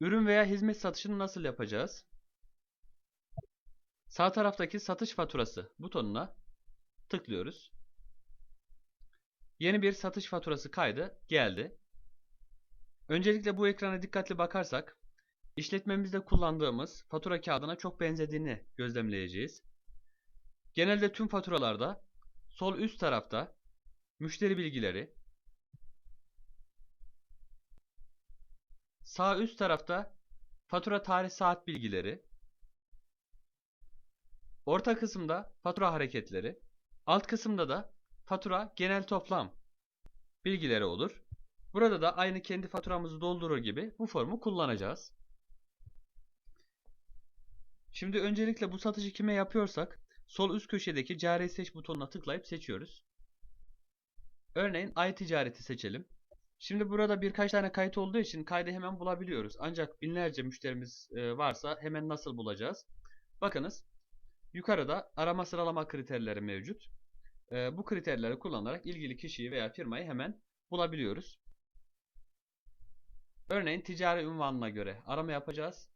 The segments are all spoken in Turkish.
Ürün veya hizmet satışını nasıl yapacağız? Sağ taraftaki satış faturası butonuna tıklıyoruz. Yeni bir satış faturası kaydı geldi. Öncelikle bu ekrana dikkatli bakarsak işletmemizde kullandığımız fatura kağıdına çok benzediğini gözlemleyeceğiz. Genelde tüm faturalarda sol üst tarafta müşteri bilgileri, sağ üst tarafta fatura tarih saat bilgileri, orta kısımda fatura hareketleri, alt kısımda da fatura genel toplam bilgileri olur. Burada da aynı kendi faturamızı doldurur gibi bu formu kullanacağız. Şimdi öncelikle bu satışı kime yapıyorsak sol üst köşedeki cari seç butonuna tıklayıp seçiyoruz. Örneğin ay ticareti seçelim. Şimdi burada birkaç tane kayıt olduğu için kaydı hemen bulabiliyoruz. Ancak binlerce müşterimiz e, varsa hemen nasıl bulacağız? Bakınız yukarıda arama sıralama kriterleri mevcut. E, bu kriterleri kullanarak ilgili kişiyi veya firmayı hemen bulabiliyoruz. Örneğin ticari ünvanına göre arama yapacağız.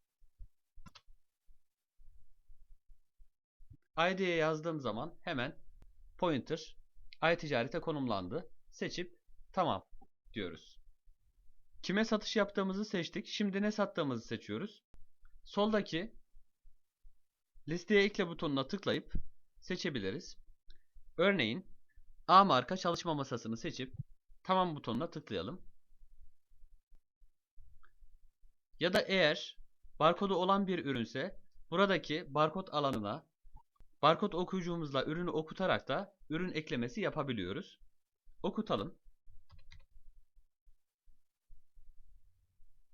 ID'ye yazdığım zaman hemen pointer i-ticarete konumlandı. Seçip tamam diyoruz. Kime satış yaptığımızı seçtik. Şimdi ne sattığımızı seçiyoruz. Soldaki listeye ekle butonuna tıklayıp seçebiliriz. Örneğin A marka çalışma masasını seçip tamam butonuna tıklayalım. Ya da eğer barkodu olan bir ürünse buradaki barkod alanına barkod okuyucumuzla ürünü okutarak da ürün eklemesi yapabiliyoruz. Okutalım.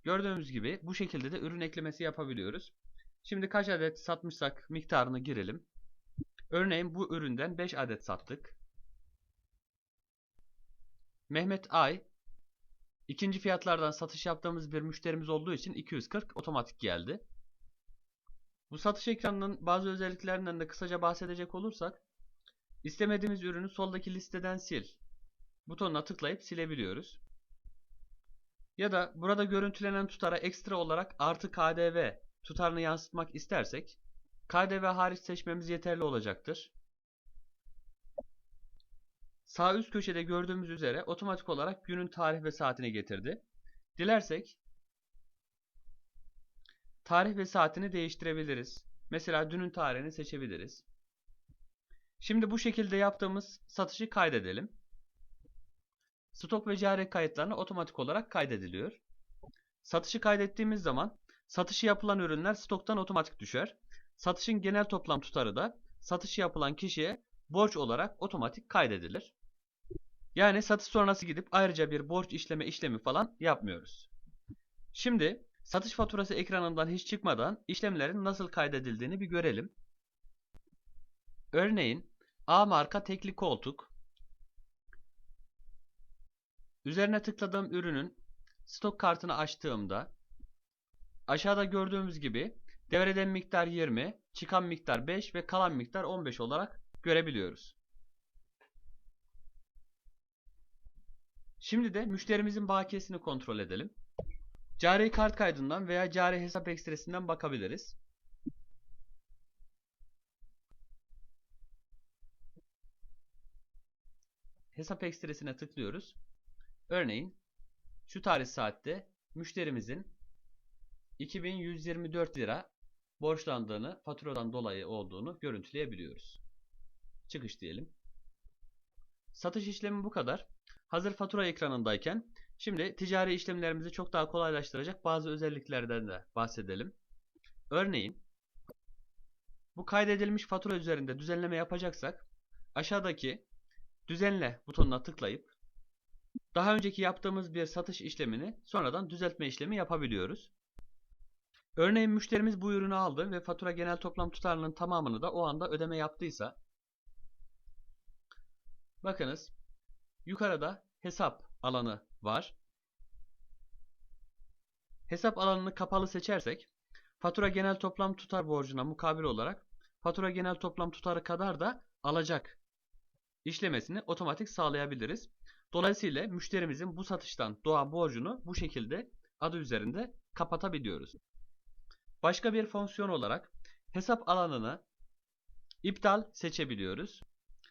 Gördüğümüz gibi bu şekilde de ürün eklemesi yapabiliyoruz. Şimdi kaç adet satmışsak miktarını girelim. Örneğin bu üründen 5 adet sattık. Mehmet Ay ikinci fiyatlardan satış yaptığımız bir müşterimiz olduğu için 240 otomatik geldi. Bu satış ekranının bazı özelliklerinden de kısaca bahsedecek olursak istemediğimiz ürünü soldaki listeden sil butonuna tıklayıp silebiliyoruz. Ya da burada görüntülenen tutara ekstra olarak artı KDV tutarını yansıtmak istersek KDV hariç seçmemiz yeterli olacaktır. Sağ üst köşede gördüğümüz üzere otomatik olarak günün tarih ve saatini getirdi. Dilersek tarih ve saatini değiştirebiliriz. Mesela dünün tarihini seçebiliriz. Şimdi bu şekilde yaptığımız satışı kaydedelim. Stok ve cari kayıtlarına otomatik olarak kaydediliyor. Satışı kaydettiğimiz zaman satışı yapılan ürünler stoktan otomatik düşer. Satışın genel toplam tutarı da satışı yapılan kişiye borç olarak otomatik kaydedilir. Yani satış sonrası gidip ayrıca bir borç işleme işlemi falan yapmıyoruz. Şimdi satış faturası ekranından hiç çıkmadan işlemlerin nasıl kaydedildiğini bir görelim. Örneğin A marka tekli koltuk. Üzerine tıkladığım ürünün stok kartını açtığımda aşağıda gördüğümüz gibi devreden miktar 20, çıkan miktar 5 ve kalan miktar 15 olarak görebiliyoruz. Şimdi de müşterimizin bakiyesini kontrol edelim. Cari kart kaydından veya cari hesap ekstresinden bakabiliriz. Hesap ekstresine tıklıyoruz. Örneğin şu tarih saatte müşterimizin 2124 lira borçlandığını, faturadan dolayı olduğunu görüntüleyebiliyoruz. Çıkış diyelim. Satış işlemi bu kadar. Hazır fatura ekranındayken şimdi ticari işlemlerimizi çok daha kolaylaştıracak bazı özelliklerden de bahsedelim. Örneğin bu kaydedilmiş fatura üzerinde düzenleme yapacaksak aşağıdaki düzenle butonuna tıklayıp daha önceki yaptığımız bir satış işlemini sonradan düzeltme işlemi yapabiliyoruz. Örneğin müşterimiz bu ürünü aldı ve fatura genel toplam tutarının tamamını da o anda ödeme yaptıysa bakınız yukarıda hesap alanı var. Hesap alanını kapalı seçersek fatura genel toplam tutar borcuna mukabil olarak fatura genel toplam tutarı kadar da alacak işlemesini otomatik sağlayabiliriz. Dolayısıyla müşterimizin bu satıştan doğan borcunu bu şekilde adı üzerinde kapatabiliyoruz. Başka bir fonksiyon olarak hesap alanını iptal seçebiliyoruz.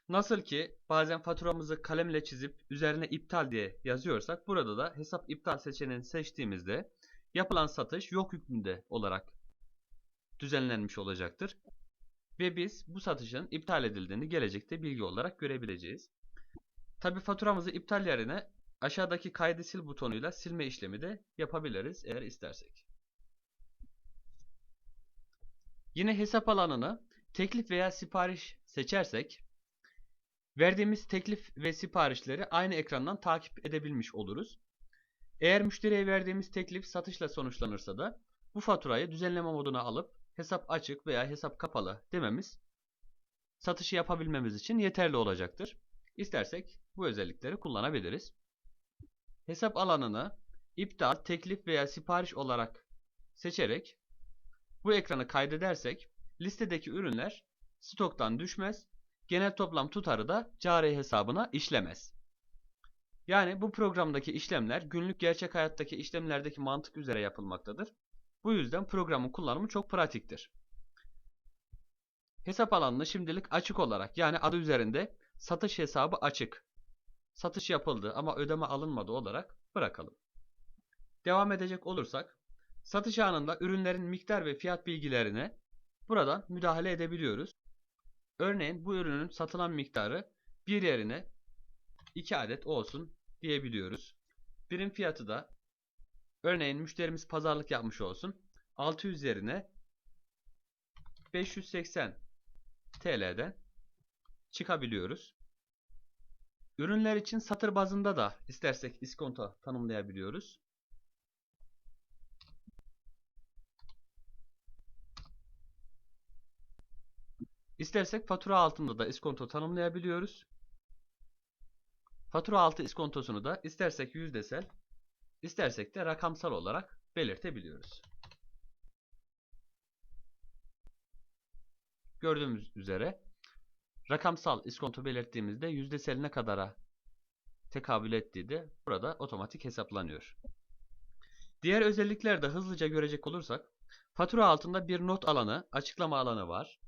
Nasıl ki bazen faturamızı kalemle çizip üzerine iptal diye yazıyorsak burada da hesap iptal seçeneğini seçtiğimizde yapılan satış yok hükmünde olarak düzenlenmiş olacaktır. Ve biz bu satışın iptal edildiğini gelecekte bilgi olarak görebileceğiz. Tabi faturamızı iptal yerine aşağıdaki kaydı sil butonuyla silme işlemi de yapabiliriz eğer istersek. Yine hesap alanını teklif veya sipariş seçersek verdiğimiz teklif ve siparişleri aynı ekrandan takip edebilmiş oluruz. Eğer müşteriye verdiğimiz teklif satışla sonuçlanırsa da bu faturayı düzenleme moduna alıp hesap açık veya hesap kapalı dememiz satışı yapabilmemiz için yeterli olacaktır. İstersek bu özellikleri kullanabiliriz. Hesap alanını iptal, teklif veya sipariş olarak seçerek bu ekranı kaydedersek listedeki ürünler stoktan düşmez, genel toplam tutarı da cari hesabına işlemez. Yani bu programdaki işlemler günlük gerçek hayattaki işlemlerdeki mantık üzere yapılmaktadır. Bu yüzden programın kullanımı çok pratiktir. Hesap alanını şimdilik açık olarak yani adı üzerinde satış hesabı açık. Satış yapıldı ama ödeme alınmadı olarak bırakalım. Devam edecek olursak satış anında ürünlerin miktar ve fiyat bilgilerine buradan müdahale edebiliyoruz. Örneğin bu ürünün satılan miktarı bir yerine 2 adet olsun diyebiliyoruz. Birim fiyatı da örneğin müşterimiz pazarlık yapmış olsun. 600 yerine 580 TL'den çıkabiliyoruz. Ürünler için satır bazında da istersek iskonto tanımlayabiliyoruz. İstersek fatura altında da iskonto tanımlayabiliyoruz. Fatura altı iskontosunu da istersek yüzdesel, istersek de rakamsal olarak belirtebiliyoruz. Gördüğümüz üzere rakamsal iskonto belirttiğimizde yüzdeseline kadara tekabül ettiği de burada otomatik hesaplanıyor. Diğer özellikleri de hızlıca görecek olursak fatura altında bir not alanı, açıklama alanı var.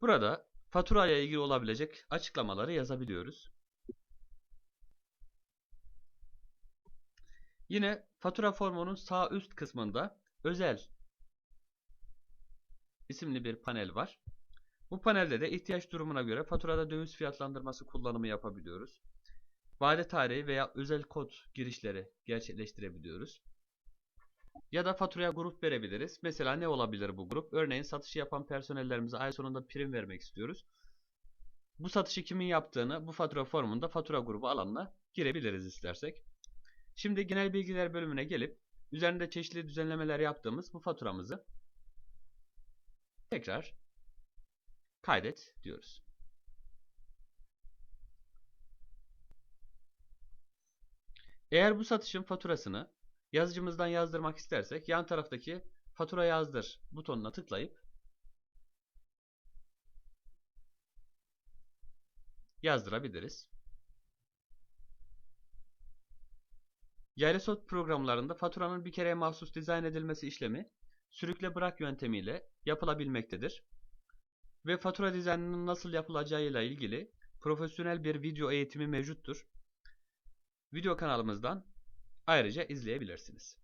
Burada faturaya ilgili olabilecek açıklamaları yazabiliyoruz. Yine fatura formunun sağ üst kısmında özel isimli bir panel var. Bu panelde de ihtiyaç durumuna göre faturada döviz fiyatlandırması kullanımı yapabiliyoruz. Vade tarihi veya özel kod girişleri gerçekleştirebiliyoruz. Ya da faturaya grup verebiliriz. Mesela ne olabilir bu grup? Örneğin satışı yapan personellerimize ay sonunda prim vermek istiyoruz. Bu satışı kimin yaptığını bu fatura formunda fatura grubu alanına girebiliriz istersek. Şimdi genel bilgiler bölümüne gelip üzerinde çeşitli düzenlemeler yaptığımız bu faturamızı tekrar kaydet diyoruz. Eğer bu satışın faturasını yazıcımızdan yazdırmak istersek yan taraftaki fatura yazdır butonuna tıklayıp yazdırabiliriz. Yaylasot programlarında faturanın bir kereye mahsus dizayn edilmesi işlemi sürükle bırak yöntemiyle yapılabilmektedir. Ve fatura dizaynının nasıl yapılacağıyla ilgili profesyonel bir video eğitimi mevcuttur. Video kanalımızdan ayrıca izleyebilirsiniz.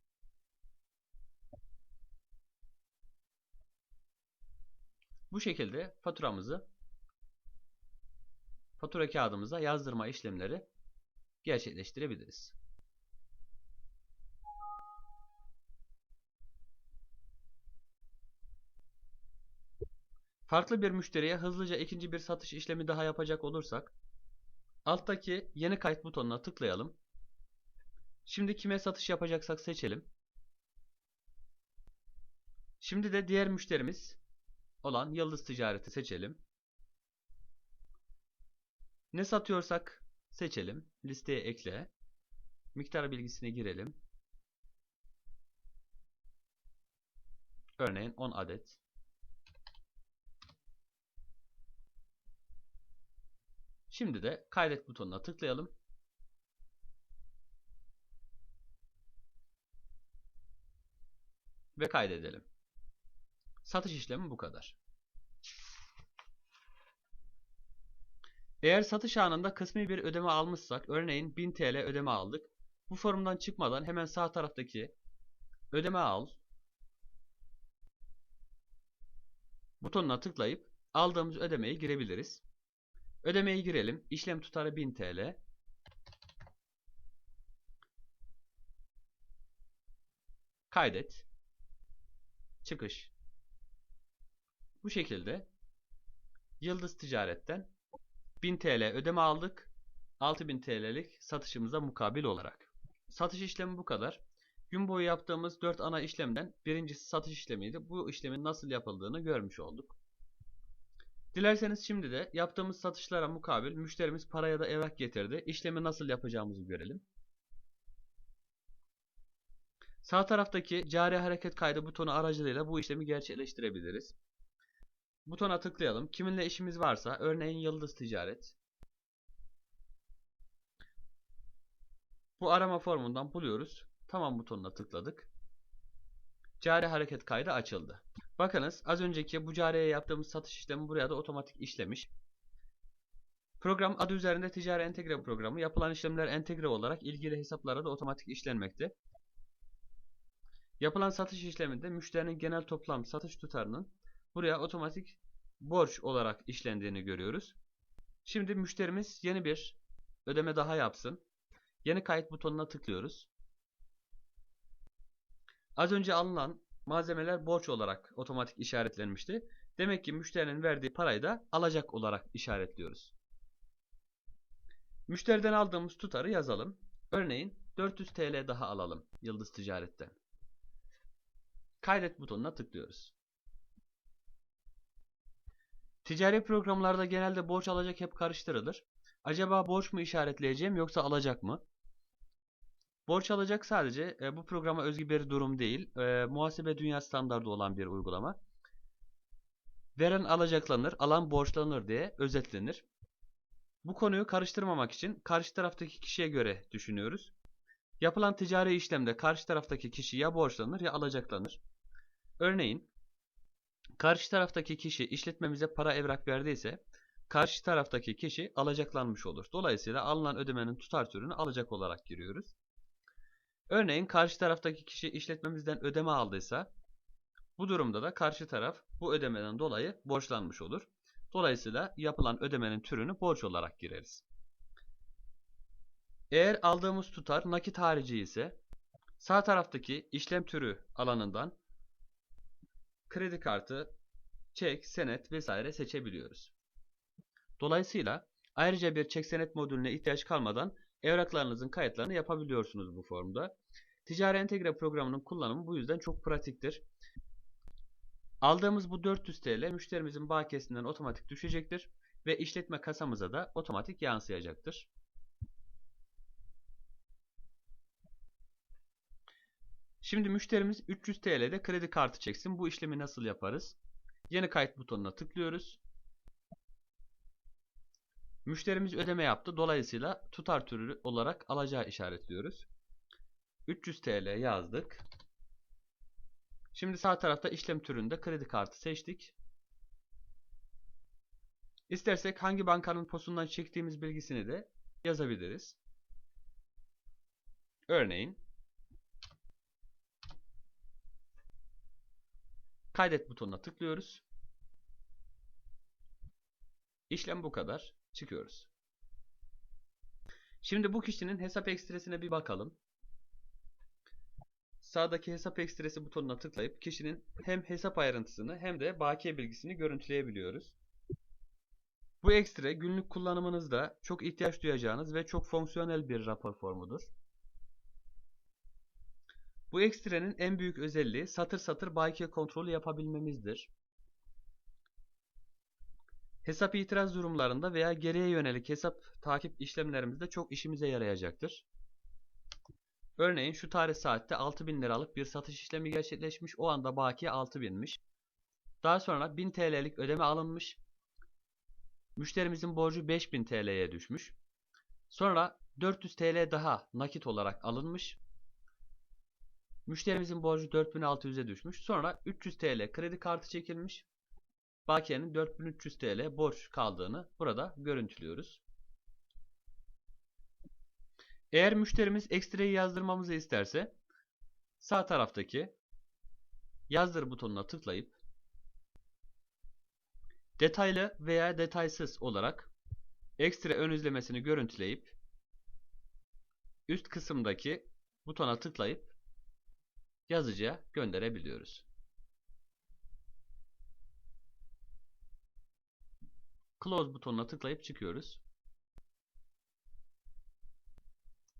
Bu şekilde faturamızı fatura kağıdımıza yazdırma işlemleri gerçekleştirebiliriz. Farklı bir müşteriye hızlıca ikinci bir satış işlemi daha yapacak olursak alttaki yeni kayıt butonuna tıklayalım. Şimdi kime satış yapacaksak seçelim. Şimdi de diğer müşterimiz olan Yıldız Ticaret'i seçelim. Ne satıyorsak seçelim. Listeye ekle. Miktar bilgisine girelim. Örneğin 10 adet. Şimdi de kaydet butonuna tıklayalım. Ve kaydedelim. Satış işlemi bu kadar. Eğer satış anında kısmi bir ödeme almışsak, örneğin 1000 TL ödeme aldık. Bu forumdan çıkmadan hemen sağ taraftaki ödeme al butonuna tıklayıp aldığımız ödemeyi girebiliriz. Ödemeyi girelim. İşlem tutarı 1000 TL. Kaydet. Çıkış. Bu şekilde Yıldız Ticaret'ten 1000 TL ödeme aldık. 6000 TL'lik satışımıza mukabil olarak. Satış işlemi bu kadar. Gün boyu yaptığımız 4 ana işlemden birincisi satış işlemiydi. Bu işlemin nasıl yapıldığını görmüş olduk. Dilerseniz şimdi de yaptığımız satışlara mukabil müşterimiz para ya da evrak getirdi. İşlemi nasıl yapacağımızı görelim. Sağ taraftaki cari hareket kaydı butonu aracılığıyla bu işlemi gerçekleştirebiliriz. Butona tıklayalım. Kiminle işimiz varsa örneğin Yıldız Ticaret. Bu arama formundan buluyoruz. Tamam butonuna tıkladık. Cari hareket kaydı açıldı. Bakınız az önceki bu cariye yaptığımız satış işlemi buraya da otomatik işlemiş. Program adı üzerinde ticari entegre programı. Yapılan işlemler entegre olarak ilgili hesaplara da otomatik işlenmekte. Yapılan satış işleminde müşterinin genel toplam satış tutarının buraya otomatik borç olarak işlendiğini görüyoruz. Şimdi müşterimiz yeni bir ödeme daha yapsın. Yeni kayıt butonuna tıklıyoruz. Az önce alınan malzemeler borç olarak otomatik işaretlenmişti. Demek ki müşterinin verdiği parayı da alacak olarak işaretliyoruz. Müşteriden aldığımız tutarı yazalım. Örneğin 400 TL daha alalım Yıldız Ticaret'ten. Kaydet butonuna tıklıyoruz. Ticari programlarda genelde borç alacak hep karıştırılır. Acaba borç mu işaretleyeceğim yoksa alacak mı? Borç alacak sadece e, bu programa özgü bir durum değil. E, muhasebe dünya standardı olan bir uygulama. Veren alacaklanır, alan borçlanır diye özetlenir. Bu konuyu karıştırmamak için karşı taraftaki kişiye göre düşünüyoruz. Yapılan ticari işlemde karşı taraftaki kişi ya borçlanır ya alacaklanır. Örneğin karşı taraftaki kişi işletmemize para evrak verdiyse karşı taraftaki kişi alacaklanmış olur. Dolayısıyla alınan ödemenin tutar türünü alacak olarak giriyoruz. Örneğin karşı taraftaki kişi işletmemizden ödeme aldıysa bu durumda da karşı taraf bu ödemeden dolayı borçlanmış olur. Dolayısıyla yapılan ödemenin türünü borç olarak gireriz. Eğer aldığımız tutar nakit harici ise sağ taraftaki işlem türü alanından kredi kartı, çek, senet vesaire seçebiliyoruz. Dolayısıyla ayrıca bir çek senet modülüne ihtiyaç kalmadan evraklarınızın kayıtlarını yapabiliyorsunuz bu formda. Ticari entegre programının kullanımı bu yüzden çok pratiktir. Aldığımız bu 400 TL müşterimizin bakiyesinden otomatik düşecektir ve işletme kasamıza da otomatik yansıyacaktır. Şimdi müşterimiz 300 TL'de kredi kartı çeksin. Bu işlemi nasıl yaparız? Yeni kayıt butonuna tıklıyoruz. Müşterimiz ödeme yaptı. Dolayısıyla tutar türü olarak alacağı işaretliyoruz. 300 TL yazdık. Şimdi sağ tarafta işlem türünde kredi kartı seçtik. İstersek hangi bankanın posundan çektiğimiz bilgisini de yazabiliriz. Örneğin Kaydet butonuna tıklıyoruz. İşlem bu kadar. Çıkıyoruz. Şimdi bu kişinin hesap ekstresine bir bakalım. Sağdaki hesap ekstresi butonuna tıklayıp kişinin hem hesap ayrıntısını hem de bakiye bilgisini görüntüleyebiliyoruz. Bu ekstre günlük kullanımınızda çok ihtiyaç duyacağınız ve çok fonksiyonel bir rapor formudur. Bu ekstrenin en büyük özelliği satır satır bakiye kontrolü yapabilmemizdir. Hesap itiraz durumlarında veya geriye yönelik hesap takip işlemlerimizde çok işimize yarayacaktır. Örneğin şu tarih saatte 6000 liralık bir satış işlemi gerçekleşmiş. O anda bakiye 6000'miş. Daha sonra 1000 TL'lik ödeme alınmış. Müşterimizin borcu 5000 TL'ye düşmüş. Sonra 400 TL daha nakit olarak alınmış. Müşterimizin borcu 4600'e düşmüş. Sonra 300 TL kredi kartı çekilmiş. Bakiyenin 4300 TL borç kaldığını burada görüntülüyoruz. Eğer müşterimiz ekstreyi yazdırmamızı isterse sağ taraftaki yazdır butonuna tıklayıp detaylı veya detaysız olarak ekstra ön izlemesini görüntüleyip üst kısımdaki butona tıklayıp yazıcıya gönderebiliyoruz. Close butonuna tıklayıp çıkıyoruz.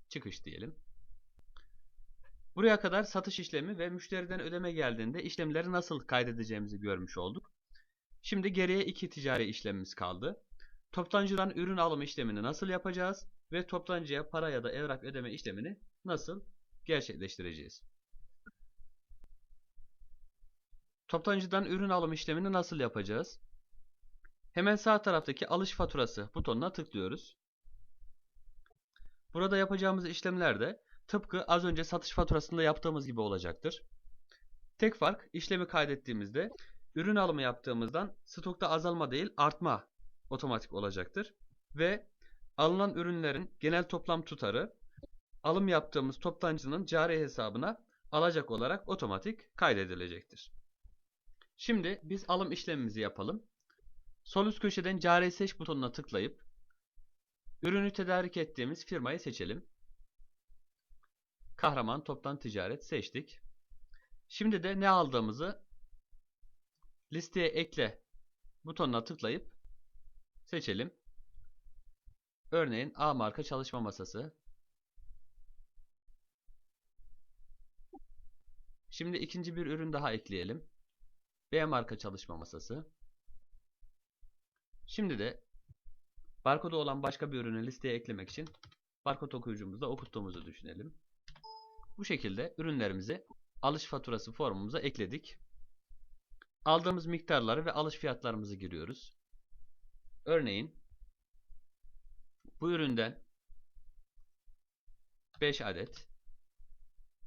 Çıkış diyelim. Buraya kadar satış işlemi ve müşteriden ödeme geldiğinde işlemleri nasıl kaydedeceğimizi görmüş olduk. Şimdi geriye iki ticari işlemimiz kaldı. Toptancıdan ürün alım işlemini nasıl yapacağız ve toptancıya para ya da evrak ödeme işlemini nasıl gerçekleştireceğiz? Toptancıdan ürün alım işlemini nasıl yapacağız? Hemen sağ taraftaki alış faturası butonuna tıklıyoruz. Burada yapacağımız işlemler de tıpkı az önce satış faturasında yaptığımız gibi olacaktır. Tek fark işlemi kaydettiğimizde ürün alımı yaptığımızdan stokta azalma değil artma otomatik olacaktır. Ve alınan ürünlerin genel toplam tutarı alım yaptığımız toptancının cari hesabına alacak olarak otomatik kaydedilecektir. Şimdi biz alım işlemimizi yapalım. Sol üst köşeden cari seç butonuna tıklayıp ürünü tedarik ettiğimiz firmayı seçelim. Kahraman Toptan Ticaret seçtik. Şimdi de ne aldığımızı listeye ekle butonuna tıklayıp seçelim. Örneğin A marka çalışma masası. Şimdi ikinci bir ürün daha ekleyelim. B marka çalışma masası. Şimdi de barkodu olan başka bir ürünü listeye eklemek için barkod okuyucumuzda okuttuğumuzu düşünelim. Bu şekilde ürünlerimizi alış faturası formumuza ekledik. Aldığımız miktarları ve alış fiyatlarımızı giriyoruz. Örneğin bu üründen 5 adet,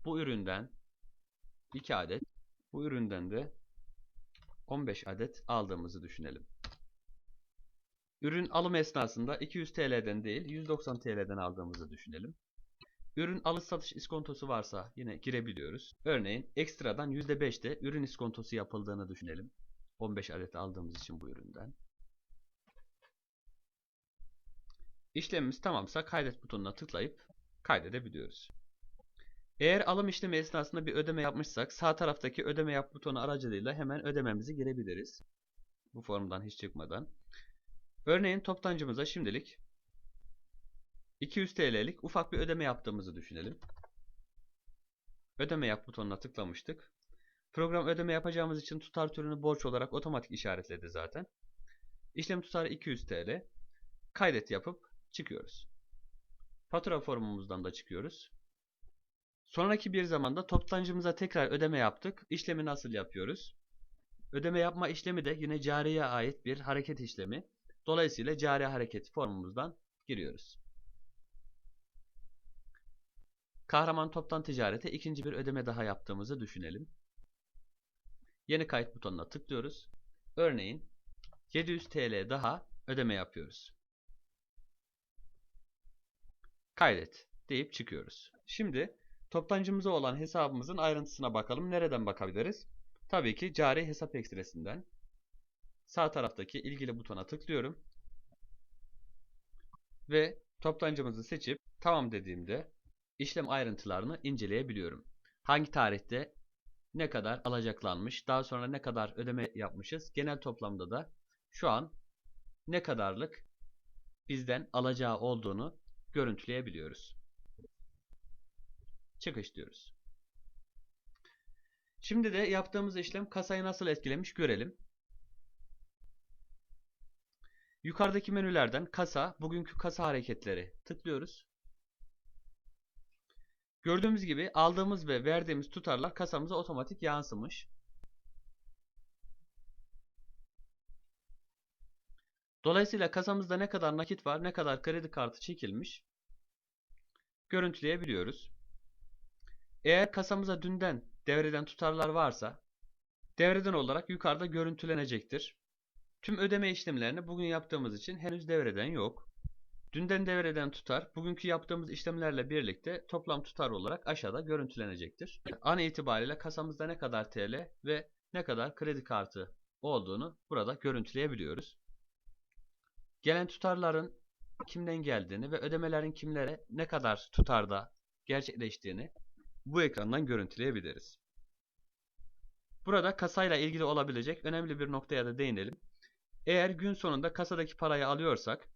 bu üründen 2 adet, bu üründen de 15 adet aldığımızı düşünelim. Ürün alım esnasında 200 TL'den değil 190 TL'den aldığımızı düşünelim. Ürün alış satış iskontosu varsa yine girebiliyoruz. Örneğin ekstradan %5'te ürün iskontosu yapıldığını düşünelim. 15 adet aldığımız için bu üründen. İşlemimiz tamamsa kaydet butonuna tıklayıp kaydedebiliyoruz. Eğer alım işlemi esnasında bir ödeme yapmışsak sağ taraftaki ödeme yap butonu aracılığıyla hemen ödememizi girebiliriz. Bu formdan hiç çıkmadan. Örneğin toptancımıza şimdilik 200 TL'lik ufak bir ödeme yaptığımızı düşünelim. Ödeme yap butonuna tıklamıştık. Program ödeme yapacağımız için tutar türünü borç olarak otomatik işaretledi zaten. İşlem tutarı 200 TL. Kaydet yapıp çıkıyoruz. Fatura formumuzdan da çıkıyoruz. Sonraki bir zamanda toptancımıza tekrar ödeme yaptık. İşlemi nasıl yapıyoruz? Ödeme yapma işlemi de yine cariye ait bir hareket işlemi. Dolayısıyla cari hareket formumuzdan giriyoruz. Kahraman toptan ticarete ikinci bir ödeme daha yaptığımızı düşünelim. Yeni kayıt butonuna tıklıyoruz. Örneğin 700 TL daha ödeme yapıyoruz. Kaydet deyip çıkıyoruz. Şimdi toptancımıza olan hesabımızın ayrıntısına bakalım. Nereden bakabiliriz? Tabii ki cari hesap ekstresinden. Sağ taraftaki ilgili butona tıklıyorum. Ve toptancımızı seçip tamam dediğimde işlem ayrıntılarını inceleyebiliyorum. Hangi tarihte ne kadar alacaklanmış, daha sonra ne kadar ödeme yapmışız, genel toplamda da şu an ne kadarlık bizden alacağı olduğunu görüntüleyebiliyoruz. Çıkış diyoruz. Şimdi de yaptığımız işlem kasayı nasıl etkilemiş görelim. Yukarıdaki menülerden kasa, bugünkü kasa hareketleri tıklıyoruz. Gördüğümüz gibi aldığımız ve verdiğimiz tutarlar kasamıza otomatik yansımış. Dolayısıyla kasamızda ne kadar nakit var, ne kadar kredi kartı çekilmiş görüntüleyebiliyoruz. Eğer kasamıza dünden devreden tutarlar varsa devreden olarak yukarıda görüntülenecektir. Tüm ödeme işlemlerini bugün yaptığımız için henüz devreden yok. Dünden devreden tutar, bugünkü yaptığımız işlemlerle birlikte toplam tutar olarak aşağıda görüntülenecektir. An itibariyle kasamızda ne kadar TL ve ne kadar kredi kartı olduğunu burada görüntüleyebiliyoruz. Gelen tutarların kimden geldiğini ve ödemelerin kimlere ne kadar tutarda gerçekleştiğini bu ekrandan görüntüleyebiliriz. Burada kasayla ilgili olabilecek önemli bir noktaya da değinelim. Eğer gün sonunda kasadaki parayı alıyorsak,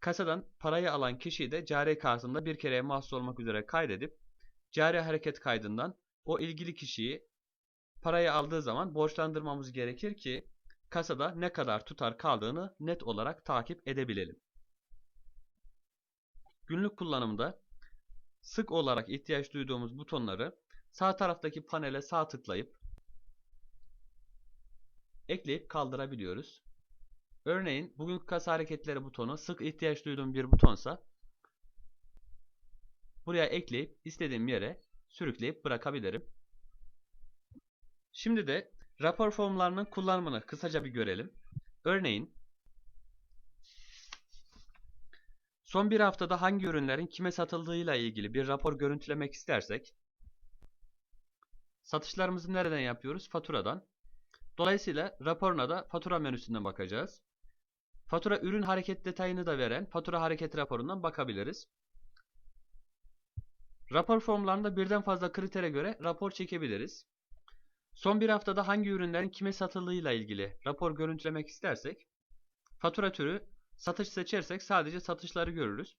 kasadan parayı alan kişiyi de cari kartında bir kereye mahsus olmak üzere kaydedip, cari hareket kaydından o ilgili kişiyi parayı aldığı zaman borçlandırmamız gerekir ki kasada ne kadar tutar kaldığını net olarak takip edebilelim. Günlük kullanımda sık olarak ihtiyaç duyduğumuz butonları sağ taraftaki panele sağ tıklayıp ekleyip kaldırabiliyoruz. Örneğin bugünkü kasa hareketleri butonu sık ihtiyaç duyduğum bir butonsa buraya ekleyip istediğim yere sürükleyip bırakabilirim. Şimdi de rapor formlarının kullanımını kısaca bir görelim. Örneğin son bir haftada hangi ürünlerin kime satıldığıyla ilgili bir rapor görüntülemek istersek satışlarımızı nereden yapıyoruz? Faturadan. Dolayısıyla raporuna da fatura menüsünden bakacağız. Fatura ürün hareket detayını da veren fatura hareket raporundan bakabiliriz. Rapor formlarında birden fazla kritere göre rapor çekebiliriz. Son bir haftada hangi ürünlerin kime satıldığıyla ilgili rapor görüntülemek istersek, fatura türü satış seçersek sadece satışları görürüz.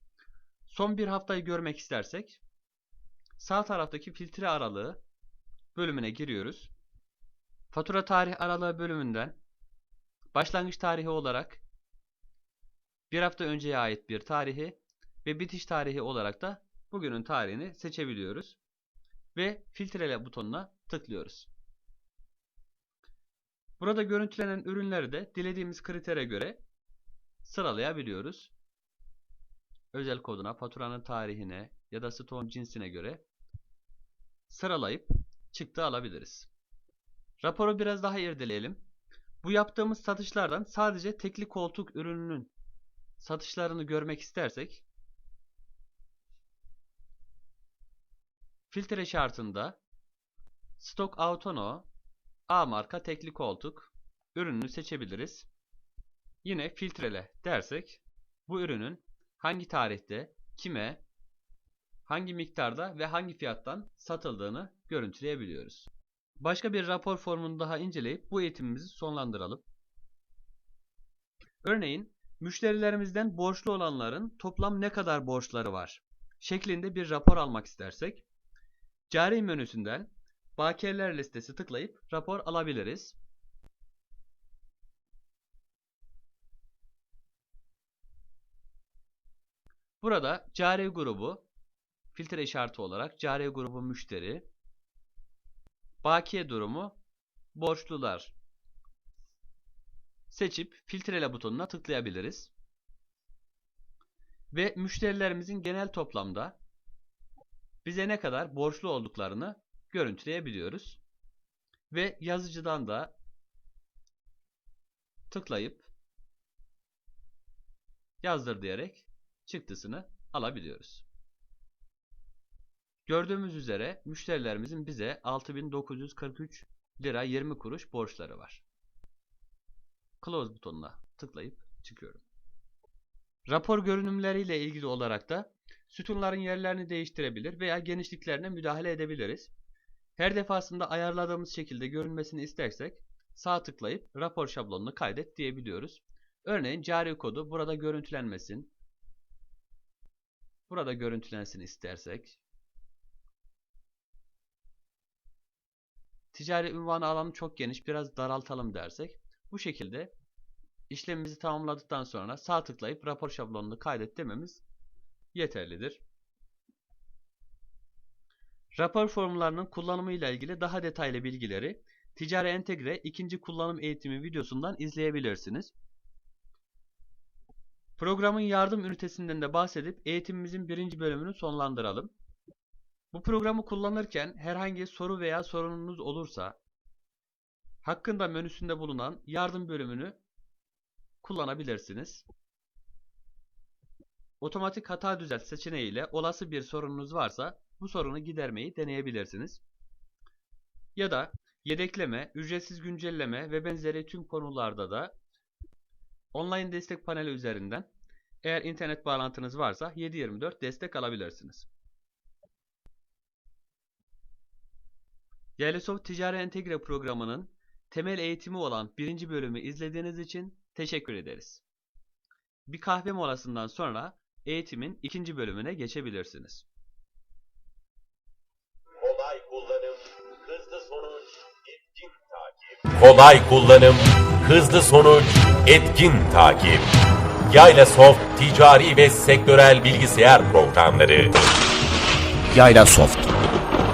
Son bir haftayı görmek istersek, sağ taraftaki filtre aralığı bölümüne giriyoruz. Fatura tarih aralığı bölümünden başlangıç tarihi olarak bir hafta önceye ait bir tarihi ve bitiş tarihi olarak da bugünün tarihini seçebiliyoruz. Ve filtrele butonuna tıklıyoruz. Burada görüntülenen ürünleri de dilediğimiz kritere göre sıralayabiliyoruz. Özel koduna, faturanın tarihine ya da stoğun cinsine göre sıralayıp çıktı alabiliriz. Raporu biraz daha irdeleyelim. Bu yaptığımız satışlardan sadece tekli koltuk ürününün satışlarını görmek istersek filtre şartında Stock Autono A marka tekli koltuk ürününü seçebiliriz. Yine filtrele dersek bu ürünün hangi tarihte, kime, hangi miktarda ve hangi fiyattan satıldığını görüntüleyebiliyoruz. Başka bir rapor formunu daha inceleyip bu eğitimimizi sonlandıralım. Örneğin müşterilerimizden borçlu olanların toplam ne kadar borçları var şeklinde bir rapor almak istersek cari menüsünden bakiyeler listesi tıklayıp rapor alabiliriz. Burada cari grubu filtre işareti olarak cari grubu müşteri, bakiye durumu borçlular seçip filtrele butonuna tıklayabiliriz. Ve müşterilerimizin genel toplamda bize ne kadar borçlu olduklarını görüntüleyebiliyoruz. Ve yazıcıdan da tıklayıp yazdır diyerek çıktısını alabiliyoruz. Gördüğümüz üzere müşterilerimizin bize 6943 lira 20 kuruş borçları var. Close butonuna tıklayıp çıkıyorum. Rapor görünümleriyle ilgili olarak da sütunların yerlerini değiştirebilir veya genişliklerine müdahale edebiliriz. Her defasında ayarladığımız şekilde görünmesini istersek sağ tıklayıp rapor şablonunu kaydet diyebiliyoruz. Örneğin cari kodu burada görüntülenmesin. Burada görüntülensin istersek. Ticari ünvan alanı çok geniş biraz daraltalım dersek. Bu şekilde işlemimizi tamamladıktan sonra sağ tıklayıp rapor şablonunu kaydet dememiz yeterlidir. Rapor formlarının kullanımı ile ilgili daha detaylı bilgileri Ticari Entegre ikinci kullanım eğitimi videosundan izleyebilirsiniz. Programın yardım ünitesinden de bahsedip eğitimimizin birinci bölümünü sonlandıralım. Bu programı kullanırken herhangi soru veya sorununuz olursa hakkında menüsünde bulunan yardım bölümünü kullanabilirsiniz. Otomatik hata düzelt seçeneğiyle olası bir sorununuz varsa bu sorunu gidermeyi deneyebilirsiniz. Ya da yedekleme, ücretsiz güncelleme ve benzeri tüm konularda da online destek paneli üzerinden eğer internet bağlantınız varsa 7/24 destek alabilirsiniz. Yaylasoft Ticari Entegre programının temel eğitimi olan birinci bölümü izlediğiniz için teşekkür ederiz. Bir kahve molasından sonra eğitimin ikinci bölümüne geçebilirsiniz. Kolay kullanım, hızlı sonuç, etkin takip. Kolay kullanım, hızlı sonuç, etkin takip. Yayla Soft ticari ve sektörel bilgisayar programları. Yayla Soft.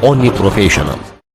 Only Professional.